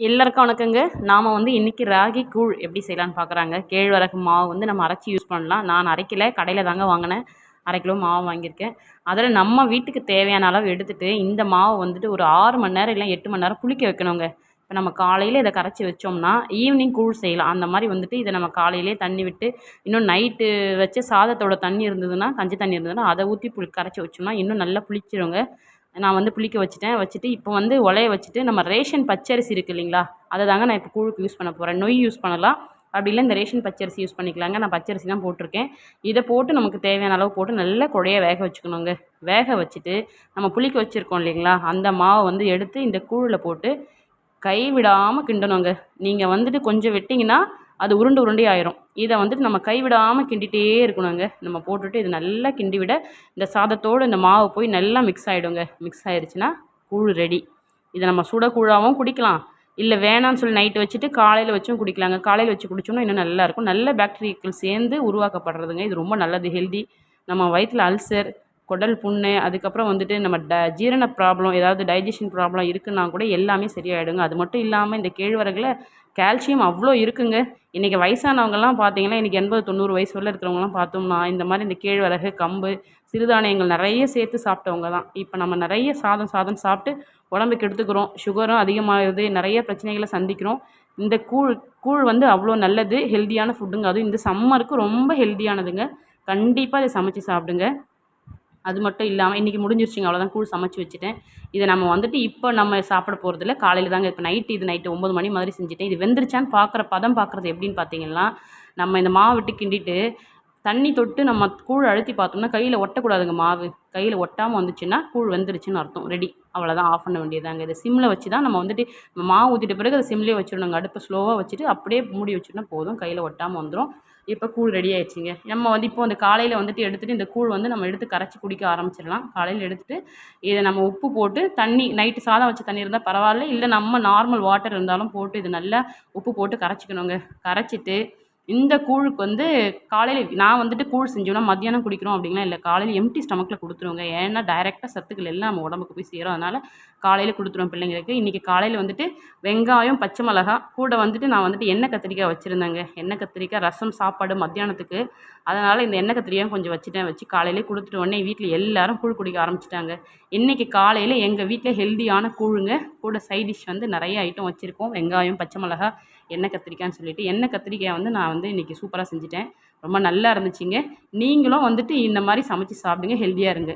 எல்லாருக்கும் வணக்கங்க. நாம் வந்து இன்றைக்கி ராகி கூழ் எப்படி செய்யலான்னு பார்க்குறாங்க கேழ்வரகு மாவு வந்து நம்ம அரைச்சி யூஸ் பண்ணலாம். நான் அரைக்கல கடையில் தாங்க வாங்கினேன். அரை கிலோ மாவு வாங்கியிருக்கேன். அதில் நம்ம வீட்டுக்கு தேவையான அளவு எடுத்துகிட்டு இந்த மாவு வந்துட்டு ஒரு ஆறு மணி நேரம் இல்லை எட்டு மணி நேரம் புளிக்க வைக்கணுங்க. இப்போ நம்ம காலையில் இதை கரைச்சி வச்சோம்னா ஈவினிங் கூழ் செய்யலாம். அந்த மாதிரி வந்துட்டு இதை நம்ம காலையிலே தண்ணி விட்டு இன்னும் நைட்டு வச்சு சாதத்தோட தண்ணி இருந்ததுன்னா கஞ்சி தண்ணி இருந்ததுன்னா அதை ஊற்றி புளி கரைச்சி வச்சோம்னா இன்னும் நல்லா புளிச்சிருங்க. நான் வந்து புளிக்க வச்சுட்டேன். வச்சுட்டு இப்போ வந்து உலைய வச்சுட்டு நம்ம ரேஷன் பச்சரிசி இருக்குது இல்லைங்களா? அதை தாங்க நான் இப்போ கூழுக்கு யூஸ் பண்ண போகிறேன் நொய் யூஸ் பண்ணலாம். அப்படி இல்லை இந்த ரேஷன் பச்சரிசி யூஸ் பண்ணிக்கலாங்க. நான் பச்சரிசி தான் போட்டிருக்கேன். இதை போட்டு நமக்கு தேவையான அளவு போட்டு நல்லா குழைய வேக வச்சுக்கணுங்க. வேக வச்சுட்டு நம்ம புளிக்க வச்சுருக்கோம் இல்லைங்களா? அந்த மாவை வந்து எடுத்து இந்த கூழில் போட்டு கை விடாமல் கிண்டணுங்க. நீங்கள் வந்துட்டு கொஞ்சம் விட்டிங்கன்னா அது உருண்டு உருண்டே ஆயிரும். இதை வந்துட்டு நம்ம கைவிடாமல் கிண்டிகிட்டே இருக்கணுங்க. நம்ம போட்டுட்டு இது நல்லா கிண்டி விட இந்த சாதத்தோடு இந்த மாவு போய் நல்லா மிக்ஸ் ஆகிடுங்க மிக்ஸ் ஆயிடுச்சுன்னா கூழ் ரெடி இதை நம்ம சுட கூழாகவும் குடிக்கலாம். இல்லை வேணான்னு சொல்லி நைட்டு வச்சுட்டு காலையில் வச்சும் குடிக்கலாங்க. காலையில் வச்சு குடிச்சோம்னா இன்னும் நல்லாயிருக்கும் நல்ல பாக்டீரியாக்கள் சேர்ந்து உருவாக்கப்படுறதுங்க. இது ரொம்ப நல்லது. ஹெல்தி நம்ம வயிற்றில் அல்சர் குடல் புண்ணு அதுக்கப்புறம் வந்துட்டு நம்ம ட ஜீரண ப்ராப்ளம் ஏதாவது டைஜஷன் ப்ராப்ளம் இருக்குன்னா கூட எல்லாமே சரியாயிடுங்க. அது மட்டும் இல்லாமல் இந்த கேழ்வரகில் கால்சியம் அவ்வளோ இருக்குங்க. இன்றைக்கி வயசானவங்கலாம் பார்த்தீங்கன்னா இன்றைக்கி எண்பது தொண்ணூறு வயசு வரல இருக்கிறவங்களாம் பார்த்தோம்னா இந்த மாதிரி இந்த கேழ்வரகு கம்பு சிறுதானியங்கள் நிறைய சேர்த்து சாப்பிட்டவங்க தான். இப்போ நம்ம நிறைய சாதம் சாதம் சாப்பிட்டு உடம்புக்கு எடுத்துக்கிறோம். சுகரும் அதிகமாகுது. நிறைய பிரச்சனைகளை சந்திக்கிறோம். இந்த கூழ் கூழ் வந்து அவ்வளோ நல்லது. ஹெல்த்தியான ஃபுட்டுங்க அதுவும் இந்த சம்மருக்கு ரொம்ப ஹெல்த்தியானதுங்க கண்டிப்பாக இதை சமைச்சு சாப்பிடுங்க. அது மட்டும் இல்லாமல் இன்றைக்கி முடிஞ்சிருச்சுங்க அவ்வளோதான் கூழ் சமைச்சு வச்சுட்டேன். இதை நம்ம வந்துட்டு இப்போ நம்ம சாப்பிட போகிறதில்ல காலையில் தாங்க இப்போ நைட்டு இது நைட்டு ஒம்பது மணி மாதிரி செஞ்சுட்டேன். இது வெந்துருச்சான்னு பார்க்குற பதம் பார்க்குறது எப்படின்னு பார்த்தீங்கன்னா நம்ம இந்த மாவு விட்டு கிண்டிட்டு தண்ணி தொட்டு நம்ம கூழ் அழுத்தி பார்த்தோம்னா கையில் ஒட்டக்கூடாதுங்க மாவு. கையில் ஒட்டாமல் வந்துச்சுன்னா கூழ் வந்துருச்சுன்னு அர்த்தம். ரெடி அவ்வளோதான் ஆஃப் பண்ண வேண்டியதாங்க இதை சிம்மில் வச்சு தான் நம்ம வந்துட்டு மாவு ஊற்றிட்ட பிறகு அதை சிம்லேயே வச்சிடணுங்க. அடுப்பை ஸ்லோவாக வச்சுட்டு அப்படியே மூடி வச்சுட்டோம்னா போதும். கையில் ஒட்டாமல் வந்துடும் இப்போ கூழ் ரெடி ஆயிடுச்சுங்க. நம்ம வந்து இப்போ அந்த காலையில் வந்துட்டு எடுத்துகிட்டு இந்த கூழ் வந்து நம்ம எடுத்து கரைச்சி குடிக்க ஆரம்பிச்சிடலாம். காலையில் எடுத்துகிட்டு இதை நம்ம உப்பு போட்டு தண்ணி நைட்டு சாதம் வச்ச தண்ணி இருந்தால் பரவாயில்ல. இல்லை நம்ம நார்மல் வாட்டர் இருந்தாலும் போட்டு இது நல்லா உப்பு போட்டு கரைச்சிக்கணுங்க. கரைச்சிட்டு இந்த கூழுக்கு வந்து காலையில் நான் வந்துட்டு கூழ் செஞ்சோன்னா மத்தியானம் குடிக்கிறோம் அப்படின்னா இல்லை காலையில் எம்டி ஸ்டமக்கில் கொடுத்துருவோங்க. ஏன்னா டைரெக்டாக சத்துக்கள் எல்லாம் நம்ம உடம்புக்கு போய் சேரும். அதனால் காலையில் கொடுத்துருவோம் பிள்ளைங்களுக்கு. இன்றைக்கி காலையில் வந்துட்டு வெங்காயம் பச்சை மிளகா கூட வந்துட்டு நான் வந்துட்டு எண்ணெய் கத்திரிக்காய் வச்சுருந்தேங்க. எண்ணெய் கத்திரிக்காய் ரசம் சாப்பாடு மத்தியானத்துக்கு. அதனால் இந்த எண்ணெய் கத்திரிக்காயும் கொஞ்சம் வச்சுட்டேன். வச்சு காலையிலே கொடுத்துட்டு உடனே வீட்டில் எல்லோரும் கூழ் குடிக்க ஆரம்பிச்சிட்டாங்க. இன்றைக்கி காலையில் எங்கள் வீட்டில் ஹெல்த்தியான கூழுங்க. கூட சைட் டிஷ் வந்து நிறைய ஐட்டம் வச்சுருக்கோம். வெங்காயம் பச்சை மிளகா எண்ணெய் கத்திரிக்காய்னு சொல்லிட்டு. எண்ணெய் கத்திரிக்காய் வந்து நான் வந்து இன்றைக்கி சூப்பராக செஞ்சுட்டேன். ரொம்ப நல்லா இருந்துச்சுங்க. நீங்களும் வந்துட்டு இந்த மாதிரி சமைச்சி சாப்பிடுங்க ஹெல்த்தியாக இருங்க.